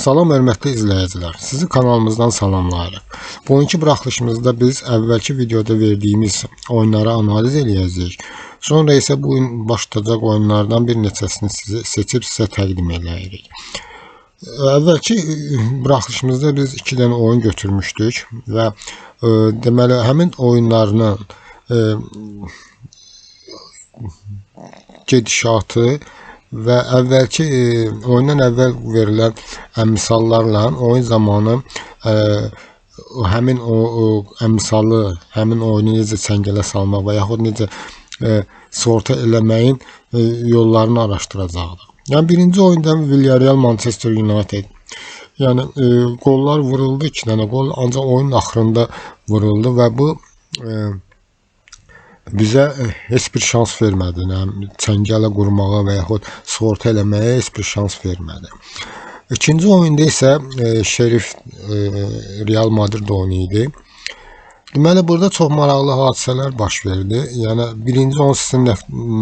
Salam hörmətli izləyicilər. Sizi kanalımızdan salamlayırıq. Bugünkü buraxılışımızda biz əvvəlki videoda verdiyimiz oyunları analiz eləyəcəyik. Sonra isə bu gün başlayacaq oyunlardan bir neçəsini sizi seçib sizə təqdim eləyirik. Əvvəlki buraxılışımızda biz 2 dənə oyun götürmüşdük və e, deməli həmin oyunlarının e, gedişatı və əvvəlki e, oyundan əvvəl verilən əmsallarla oyun zamanı e, həmin o, o əmsalı, həmin oyunu necə çəngələ salmaq və yaxud necə e, sorta eləməyin e, yollarını araşdıracaqdıq. Yəni birinci oyunda Villarreal Manchester United Yəni e, qollar vuruldu, 2 dənə qol, ancaq oyunun axırında vuruldu və bu e, bizə e, heç bir şans vermədi. Nə çəngələ qurmağa və yaxud sığorta eləməyə heç bir şans vermədi. İkinci oyunda isə e, Şerif e, Real Madrid oyunu idi. Deməli burada çox maraqlı hadisələr baş verdi. Yəni birinci onu sizin nə-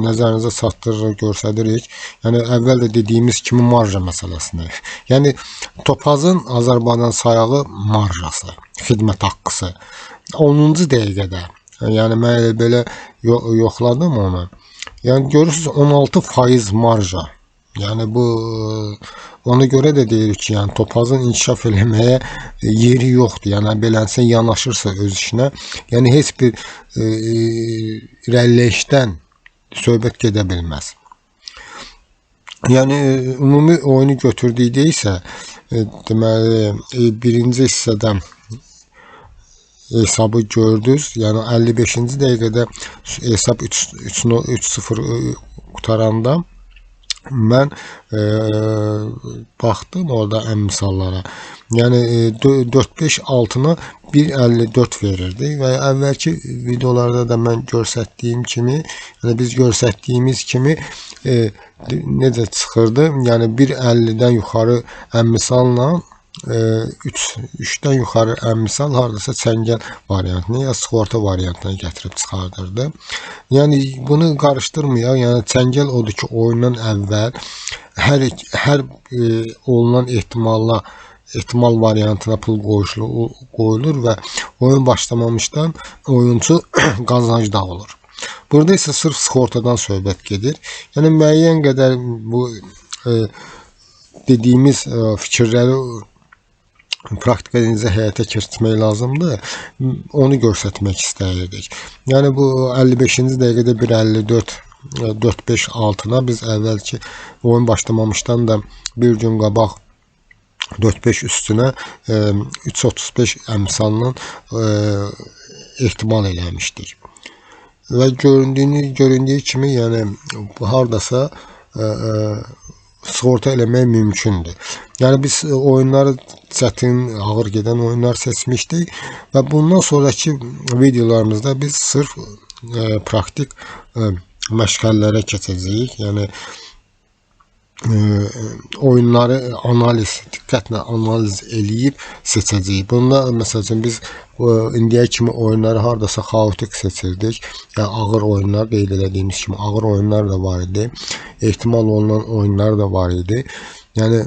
nəzərinizə çatdırırıq, göstəririk. Yəni əvvəl də dediyimiz kimi marja məsələsini. Yəni Topazın Azərbaycan sayağı marjası, xidmət haqqısı 10-cu dəqiqədə. Yəni mən elə belə yo yoxladım onu. Yəni görürsüz 16% marja. Yəni bu ona görə də deyirik ki, yəni Topazın inkişaf eləməyə yeri yoxdur. Yəni beləsə yanaşırsa öz işinə, yəni heç bir e, irəliləyişdən söhbət gedə bilməz. Yəni ümumi oyunu götürdükdə isə e, deməli e, birinci hissədən hesabı gördünüz. Yəni 55-ci dəqiqədə hesab 3-0 qutaranda mən e, baxdım orada əmsallara. Yəni e, 4-5-6-na 1.54 verirdi və əvvəlki videolarda da mən göstərdiyim kimi, yəni biz göstərdiyimiz kimi e, necə çıxırdı? Yəni 1.50-dən yuxarı əmsalla 3 3-dən yuxarı əmsal hardasa çəngəl variantını ya sığorta variantına gətirib çıxardırdı. Yəni bunu qarışdırmayaq. Yəni çəngəl odur ki, oyundan əvvəl hər hər e, olunan ehtimalla ehtimal variantına pul qoyulur, qoyulur və oyun başlamamışdan oyunçu qazancda olur. Burada isə sırf sığortadan söhbət gedir. Yəni müəyyən qədər bu e, dediyimiz e, fikirləri praktika necə həyata keçirmək lazımdır, onu göstərmək istəyirdik. Yəni bu 55-ci dəqiqədə 1.54 4-5-6-na biz əvvəlki oyun başlamamışdan da bir gün qabaq 4-5 üstünə e, 3.35 əmsalının e, ehtimal eləmişdik. Və göründüyünü göründüyü kimi, yəni hardasa e, e, sığorta eləmək mümkündür. Yəni biz e, oyunları çətin, ağır gedən oyunlar seçmişdik və bundan sonraki videolarımızda biz sırf e, praktik e, məşğələlərə keçəcəyik. Yəni oyunları analiz, diqqətlə analiz eləyib seçəcəyik. Bunda məsəl üçün biz e, indiyə kimi oyunları hardasa xaotik seçirdik. Yəni ağır oyunlar qeyd elədiyimiz kimi ağır oyunlar da var idi. Ehtimal olunan oyunlar da var idi. Yəni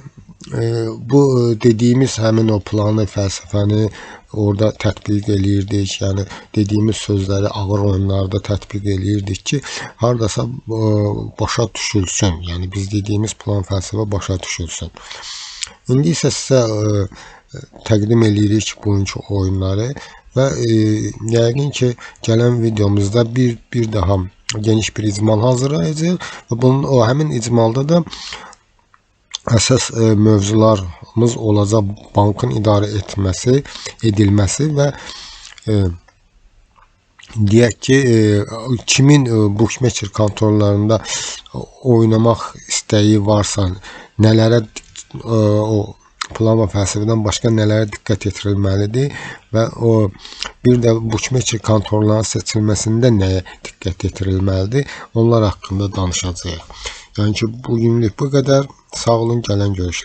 bu e, dediyimiz həmin o planı, fəlsəfəni orada tətbiq eləyirdik. Yəni dediyimiz sözləri ağır oyunlarda tətbiq eləyirdik ki, hardasa e, başa düşülsün. Yəni biz dediyimiz plan, fəlsəfə başa düşülsün. İndi isə sizə e, təqdim eləyirik bugünkü oyunları və yəqin ki, gələn videomuzda bir bir daha geniş bir icmal hazırlayacağıq və bunun o həmin icmalda da əsas e, mövzularımız olacaq bankın idarə etməsi, edilməsi və e, deyək ki, e, kimin e, bookmaker kontorlarında oynamaq istəyi varsa, nələrə e, o plan və fəlsəfədən başqa nələrə diqqət yetirilməlidir və o bir də bookmaker kontorlarının seçilməsində nəyə diqqət yetirilməlidir, onlar haqqında danışacağıq. Yəni ki, bugünlük bu qədər. Sağ olun, gələn görüşlər.